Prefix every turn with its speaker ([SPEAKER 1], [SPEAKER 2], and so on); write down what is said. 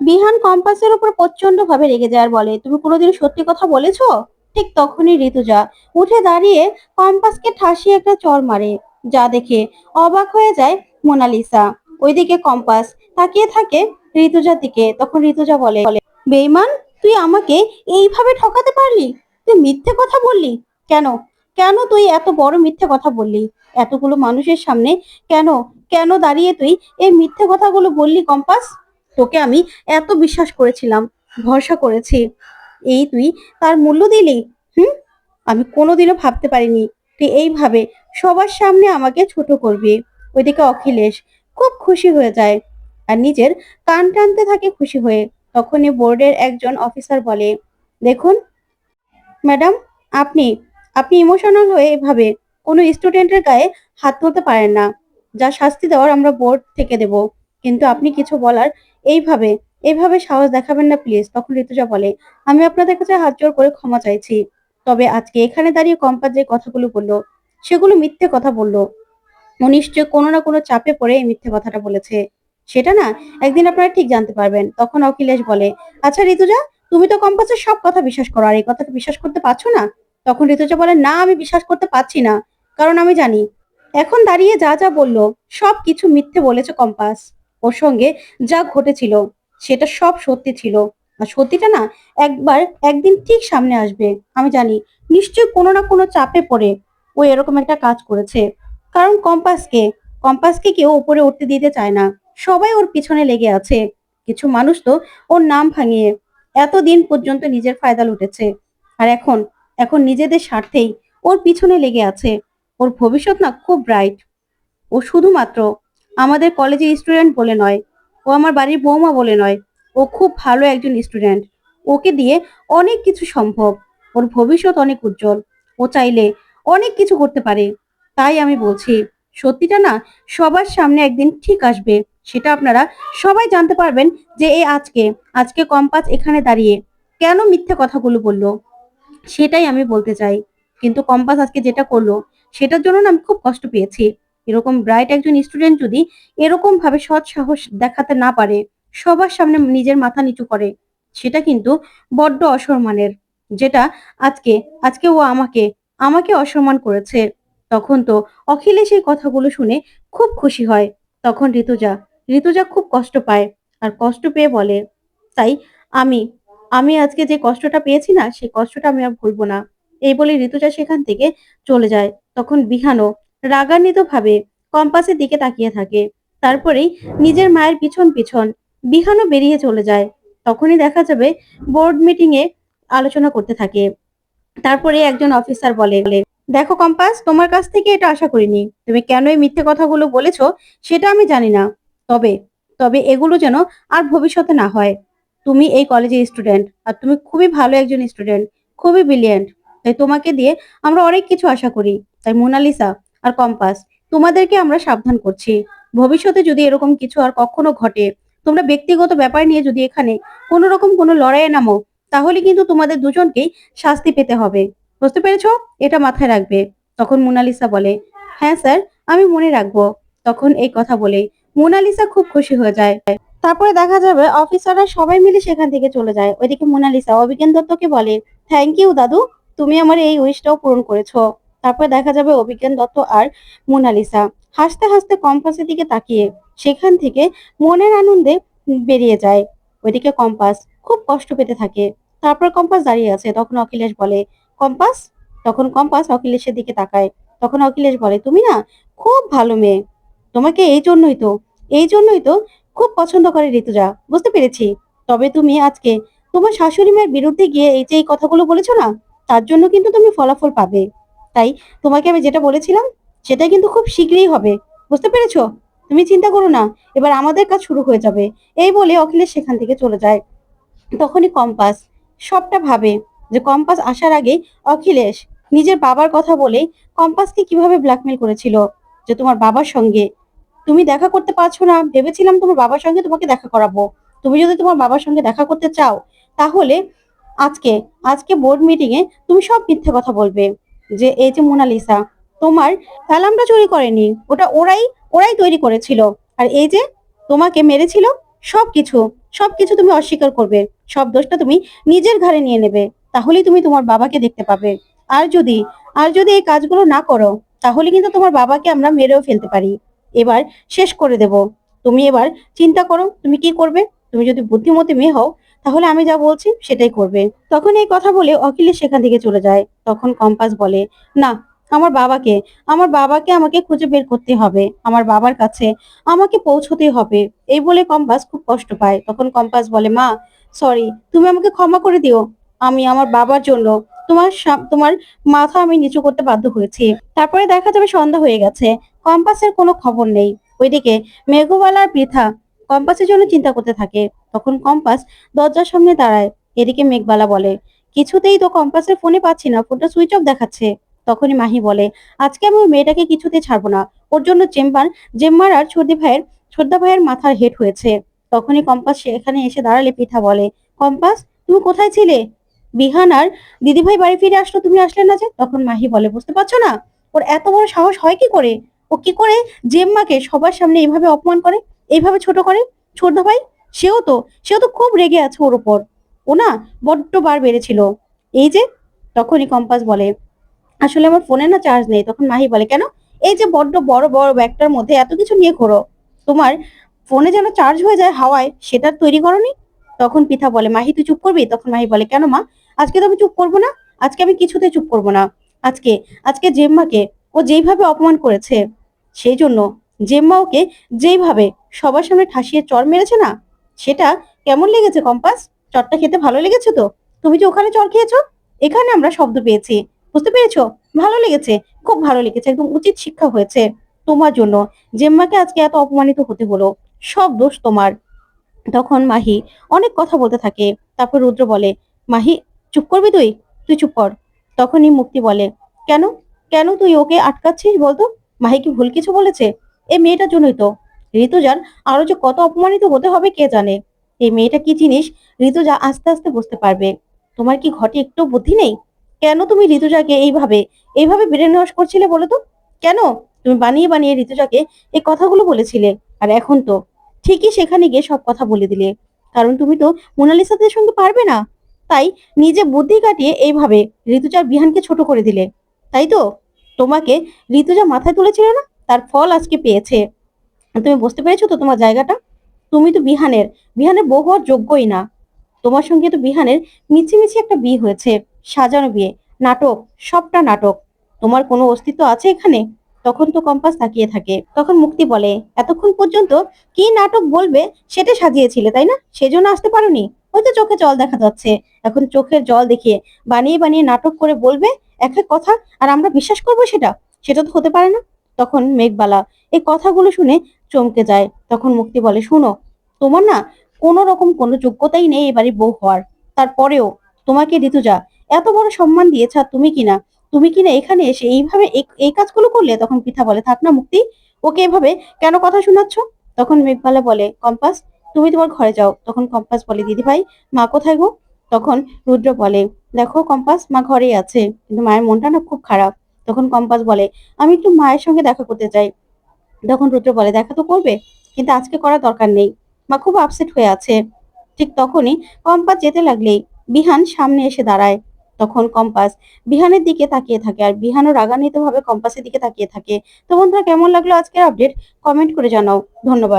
[SPEAKER 1] বিহান কম্পাসের উপর প্রচণ্ড ভাবে রেগে যায় বলে, তুমি কোনোদিন সত্যি কথা বলেছ? ঠিক তখনই, ঋতুজা। উঠে দাঁড়িয়ে কম্পাসকে ঠাসিয়ে একটা চর মারে, যা দেখে অবাক হয়ে যায় মোনালিসা। ওইদিকে কম্পাস তাকিয়ে থাকে ঋতুজার দিকে। তখন ঋতুজা বলে বেইমান তুই আমাকে এইভাবে ঠকাতে পারলি? তুই মিথ্যে কথা বললি? কেন? কেন তুই এত বড় মিথ্যে কথা বললি? এতগুলো মানুষের সামনে কেন কেন দাঁড়িয়ে তুই এই মিথ্যে কথাগুলো বললি কম্পাস? তোকে আমি এত বিশ্বাস করেছিলাম, ভরসা করেছি। এই তুই তার মূল্য দিলি? হুম? আমি কোনোদিনও ভাবতে পারিনি তুই এইভাবে সবার সামনে আমাকে ছোট করবি। ওইদিকে অখিলেশ খুব খুশি হয়ে যায় আর নিজের কান টানতে থাকে খুশি হয়ে। তখনই বোর্ডের একজন অফিসার বলে, দেখুন, ম্যাডাম, আপনি আপনি ইমোশনাল হয়ে এভাবে কোনো স্টুডেন্টের গায়ে হাত তুলতে পারেন না। যা শাস্তি দেওয়ার আমরা বোর্ড থেকে দেব। কিন্তু আপনি কিছু বলার এইভাবে এইভাবে সাহস দেখাবেন না প্লিজ তখন ঋতুজা বলে, আমি আপনাদের কাছে হাত জোর করে ক্ষমা চাইছি। তবে আজকে এখানে দাঁড়িয়ে কম্পাস যে কথাগুলো বলল, সেগুলো মিথ্যে কথা বলল। ও নিশ্চয় কোনো না কোনো চাপে পড়ে এই মিথ্যে কথাটা বলেছে। সেটা না, একদিন আপনারা ঠিক জানতে পারবেন। তখন অখিলেশ বলে আচ্ছা ঋতুজা, তুমি তো কম্পাসের সব কথা বিশ্বাস করো, আর এই কথাটা বিশ্বাস করতে পারছ না? তখন ঋতুজা বলে, না, আমি বিশ্বাস করতে পারছি না। কারণ আমি জানি, এখন দাঁড়িয়ে যা যা বলল, সব কিছু মিথ্যে বলেছে কম্পাস। ওর সঙ্গে যা ঘটেছিল সেটা সব সত্যি ছিল। আর সত্যিটা না একবার একদিন ঠিক সামনে আসবে, আমি জানি। নিশ্চয় কোনো না কোনো চাপে পড়ে ও এরকম একটা কাজ করেছে। কারণ কম্পাসকে কম্পাসকে কেউ উপরে উঠতে দিতে চায় না। সবাই ওর পিছনে লেগে আছে। কিছু মানুষ তো ওর নাম ভাঙিয়ে এতদিন পর্যন্ত নিজের ফায়দা লুটেছে। আর এখন এখন নিজেদের স্বার্থেই ওর পিছনে লেগে আছে। ওর ভবিষ্যৎ না খুব ব্রাইট ও শুধুমাত্র আমাদের কলেজে স্টুডেন্ট বলে নয়। ও আমার বাড়ির বৌমা বলে নয়। ও খুব ভালো একজন স্টুডেন্ট ওকে দিয়ে অনেক কিছু সম্ভব। ওর ভবিষ্যৎ অনেক উজ্জ্বল। ও চাইলে অনেক কিছু করতে পারে। তাই আমি বলছি, সত্যিটা না সবার সামনে একদিন ঠিক আসবে। সেটা আপনারা সবাই জানতে পারবেন যে এ আজকে আজকে কম্পাস এখানে দাঁড়িয়ে কেন মিথ্যে কথাগুলো বলল। সেটাই আমি বলতে চাই। কিন্তু কম্পাস আজকে যেটা করল, সেটার জন্য না আমি খুব কষ্ট পেয়েছি। এরকম ব্রাইট একজন স্টুডেন্ট যদি এরকম ভাবে সৎ সাহস দেখাতে না পারে, সবার সামনে নিজের মাথা নিচু করে, সেটা কিন্তু বড্ড অসম্মানের। যেটা আজকে আজকে ও আমাকে আমাকে অসম্মান করেছে। তখন তো অখিলেশ এই কথাগুলো শুনে খুব খুশি হয়। তখন ঋতুজা ঋতুজা খুব কষ্ট পায় আর কষ্ট পেয়ে বলে, তাই আমি আমি আজকে যে কষ্টটা পেয়েছি না, সেই কষ্টটা আমি আর ভুলবো না। এই বলে ঋতুজা সেখান থেকে চলে যায়। তখন বিহানও রাগান্বিত ভাবে কম্পাসের দিকে তাকিয়ে থাকে। তারপরেই নিজের মায়ের পিছন পিছন বিহানও বেরিয়ে চলে যায়। তখনই দেখা যাবে বোর্ড মিটিং এ আলোচনা করতে থাকে। তারপরে একজন অফিসার বলে, দেখো কম্পাস, তোমার কাছ থেকে এটা আশা করিনি। তুমি কেন এই মিথ্যে কথাগুলো বলেছ সেটা আমি জানি না। তবে তবে এগুলো যেন আর ভবিষ্যতে না হয়। তুমি এই কলেজের স্টুডেন্ট আর তুমি খুবই ভালো একজন স্টুডেন্ট খুবই ব্রিলিয়েন্ট তাই তোমাকে দিয়ে আমরা অনেক কিছু আশা করি। তাই মোনালিসা আর কম্পাস, তোমাদেরকে আমরা সাবধান করছি। ভবিষ্যতে যদি এরকম কিছু আর কখনো ঘটে, তোমরা ব্যক্তিগত ব্যাপার নিয়ে যদি এখানে কোনো রকম কোনো লড়াইয়ে নামো, তাহলে কিন্তু তোমাদের দুজনকেই শাস্তি পেতে হবে। বুঝতে পেরেছ? এটা মাথায় রাখবে। তখন মোনালিসা বলে হ্যাঁ স্যার, আমি মনে রাখব। তখন এই কথা বলে, মোনালিসা খুব খুশি হয়ে যায়। তারপরে দেখা যাবে অফিসাররা সবাই মিলে সেখান থেকে চলে যায়। ওইদিকে মোনালিসা অভিজ্ঞান দত্তকে বলে, থ্যাংক ইউ দাদু, তুমি আমার এই উইশটাও পূরণ করেছ। তারপরে দেখা যাবে অভিজ্ঞান দত্ত আর মোনালিসা। হাসতে হাসতে কম্পাসের দিকে তাকিয়ে সেখান থেকে মনের আনন্দে বেরিয়ে যায়। ওইদিকে কম্পাস খুব কষ্ট পেতে থাকে। তারপর কম্পাস দাঁড়িয়ে আছে, তখন অখিলেশ বলে, কম্পাস? তখন কম্পাস অখিলেশের দিকে তাকায়। তখন অখিলেশ বলে, তুমি না খুব ভালো মেয়ে। তোমাকে এই জন্যই তো, এই জন্যই তো খুব পছন্দ করে ঋতুজা, বুঝতে পেরেছি। তবে তুমি আজকে তোমার শাশুড়ি মায়ের বিরুদ্ধে গিয়ে এই যে এই কথাগুলো বলেছ না, তার জন্য কিন্তু তুমি ফলাফল পাবে। তাই তোমাকে আমি যেটা বলেছিলাম সেটা কিন্তু খুব শীঘ্রই হবে। বুঝতে পেরেছ? তুমি চিন্তা করো না, এবার আমাদের কাজ শুরু হয়ে যাবে। এই বলে অখিলেশ সেখান থেকে চলে যায়। তখনই কম্পাস সবটা ভাবে যে কম্পাস আসার আগে অখিলেশ নিজের বাবার কথা বলে কম্পাসকে কীভাবে ব্ল্যাকমেল করেছিল যে তোমার বাবার সঙ্গে। তুমি দেখা করতে পারছ না, ভেবেছিলাম তোমার বাবার সঙ্গে তোমাকে দেখা করাবো। তুমি যদি তোমার বাবার সঙ্গে দেখা করতে চাও, তাহলে আজকে আজকে বোর্ড মিটিং এ তুমি সব মিথ্যে কথা বলবে। যে এই যে মোনালিসা, তোমার অ্যালার্মটা চুরি করেনি। ওটা ওরাই ওরাই তৈরি করেছিল। আর এই যে তোমাকে মেরেছিল সব কিছু সব কিছু তুমি অস্বীকার করবে। সব দোষটা তুমি নিজের ঘাড়ে নিয়ে নেবে। তাহলেই তুমি তোমার বাবাকে দেখতে পাবে। আর যদি আর যদি এই কাজগুলো না করো, তাহলে কিন্তু তোমার বাবাকে আমরা মেরেও ফেলতে পারি। এবার শেষ করে দেব। তুমি এবার চিন্তা করো, তুমি কি করবে? তুমি যদি বুদ্ধিমতী মেয়ে হও তাহলে আমি যা বলছি সেটাই করবে। তখন এই কথা বলে অখিলেশ সেখান থেকে চলে যায়। তখন কম্পাস বলে, না, আমার বাবাকে আমার বাবাকে আমাকে খুঁজে বের করতে হবে। আমার বাবার কাছে আমাকে পৌঁছতে হবে। এই বলে কম্পাস খুব কষ্ট পায়। তখন কম্পাস বলে, মা সরি তুমি আমাকে ক্ষমা করে দিও। আমি আমার বাবার জন্য তোমার তোমার মাথা আমি নিচু করতে বাধ্য হয়েছি। তারপরে দেখা যাবে সন্ধ্যা হয়ে গেছে। কম্পাসের কোনো খবর নেই। ওইদিকে মেঘওয়ালার বৃথা কম্পাসের জন্য চিন্তা করতে থাকে। তখন কম্পাস দরজার সামনে দাঁড়ায়। এদিকে মেঘবালা বলে, কিছুতেই তো কম্পাসের ফোনে পাচ্ছি না, ফোনটা সুইচ অফ দেখাচ্ছে। তখনই মাহি বলে, আজকে আমি ওই মেয়েটাকে কিছুতে ছাড়বো না। ওর জন্য চেম্বার, জেম্মার আর সর্দি ভাইয়ের, সর্দা ভাইয়ের মাথার হেট হয়েছে। তখনই কম্পাস সেখানে এসে দাঁড়ালে পিঠা বলে, কম্পাস, তুমি কোথায় ছিলে? বিহান আর দিদিভাই বাড়ি ফিরে আসলো, তুমি আসলে না যে? তখন মাহি বলে, বুঝতে পারছ না? ওর এত বড় সাহস হয় কি করে? ও কি করে জেম্মাকে সবার সামনে এইভাবে অপমান করে? এইভাবে ছোট করে? ছোট ভাই সেও তো সেও তো খুব রেগে আছে ওর উপর। ও না বড্ড বার বেড়েছিল। এই যে, তখনই কম্পাস বলে, আসলে আমার ফোনে না চার্জ নেই। তখন মাহি বলে, কেন? এই যে বড্ড বড় বড় ব্যাগটার মধ্যে এত কিছু নিয়ে ঘোরো। তোমার ফোনে যেন চার্জ হয়ে যায় হাওয়ায়, সেটা তৈরি করনি? তখন পিথা বলে, মাহি, তুই চুপ করবি? তখন মাহি বলে, কেন মা? আজকে তো আমি চুপ করব না। আজকে আমি কিছুতে চুপ করব না। আজকে আজকে জেম্মাকে ও যেইভাবে অপমান করেছে, সেই জন্য জেম্মা ওকে যেইভাবে সবার সামনে ঠাসিয়ে চর মেরেছে না সেটা কেমন লেগেছে কম্পাস? চরটা খেতে ভালো লেগেছে তো? তুমি যে ওখানে চর খেয়েছো? এখানে আমরা শব্দ পেয়েছি। বুঝতে পেরেছ? ভালো লেগেছে, খুব ভালো লেগেছে, একদম উচিত শিক্ষা হয়েছে তোমার জন্য। জেম্মাকে আজকে এত অপমানিত হতে হলো, সব দোষ তোমার। তখন মাহি অনেক কথা বলতে থাকে। তারপর রুদ্র বলে, মাহি, চুপ করবি তুই? তুই চুপ কর। তখনই মুক্তি বলে, কেন? কেন তুই ওকে আটকাচ্ছিস বলতো? মাহি কি ভুল কিছু বলেছে? এ মেয়েটার জন্যই তো। ঋতুজার আরও যে কত অপমানিত হতে হবে কে জানে? এই মেয়েটা কি জিনিস? ঋতুজা আস্তে আস্তে বুঝতে পারবে। তোমার কি ঘটে একটু বুদ্ধি নেই? কেন তুমি ঋতুজাকে এইভাবে এইভাবে ব্রেন ওয়াশ করছিলে বলো তো? কেন? তুমি বানিয়ে বানিয়ে ঋতুজাকে এই কথাগুলো বলেছিলে। আর এখন তো, ঠিকই সেখানে গিয়ে সব কথা বলে দিলে। কারণ তুমি তো মোনালিসাদের সঙ্গে পারবে না। তাই নিজে বুদ্ধি কাটিয়ে এইভাবে ঋতুজার বিহানকে ছোট করে দিলে। তাই তো? তোমাকে ঋতুজা মাথায় তুলেছিল না? তার ফল আজকে পেয়েছে। তুমি বুঝতে পেরেছ তো তোমার জায়গাটা? তুমি তো বিহানের বিহানের বহু আর যোগ্যই না। তোমার সঙ্গে তো বিহানের মিছিমিছি একটা বিয়ে হয়েছে, সাজানো বিয়ে, নাটক, সবটা নাটক। তোমার কোনো অস্তিত্ব আছে এখানে? তখন তো কম্পাস তাকিয়ে থাকে। তখন মুক্তি বলে, এতক্ষণ পর্যন্ত কি নাটক বলবে সেটা সাজিয়েছিলে, তাই না? সেজন্য আসতে পারোনি? ওই তো চোখে জল দেখা যাচ্ছে। এখন চোখের জল দেখিয়ে বানিয়ে বানিয়ে নাটক করে বলবে এক এক কথা, আর আমরা বিশ্বাস করব সেটা? সেটা তো হতে পারে না। তখন মেঘবালা এই কথাগুলো শুনে চমকে যায়। তখন মুক্তি বলে, শুনো, তোমার না কোনো রকম কোনো যোগ্যতাই নেই এবারে বউ হওয়ার। তারপরেও তোমাকে ঋতুজা, এত বড় সম্মান দিয়েছে তুমি কিনা তুমি কিনা এখানে এসে এইভাবে এই- কাজগুলো করলে? তখন পিঠা বলে, থাক না মুক্তি, ওকে এভাবে কেন কথা শোনাচ্ছ? তখন মেঘবালা বলে, কম্পাস, তুমি তোমার ঘরে যাও। তখন কম্পাস বলে, দিদি ভাই, মা কোথায় গো? তখন রুদ্র বলে, দেখো কম্পাস, মা ঘরেই আছে, কিন্তু মায়ের মনটা না খুব খারাপ। তখন কম্পাস বলে, আমি একটু মায়ের সঙ্গে দেখা করতে চাই। তখন রুদ্র বলে, দেখা তো করবে, কিন্তু আজকে করা দরকার নেই। মা খুব আপসেট হয়ে আছে ঠিক তখনই কম্পাস যেতে লাগলেই বিহান সামনে এসে দাঁড়ায়। তখন কম্পাস বিহানের দিকে তাকিয়ে থাকে আর বিহানও রাগান্বিত ভাবে কম্পাসের দিকে তাকিয়ে থাকে। তো বন্ধুরা, কেমন লাগল আজকের আপডেট কমেন্ট করে জানাও। ধন্যবাদ।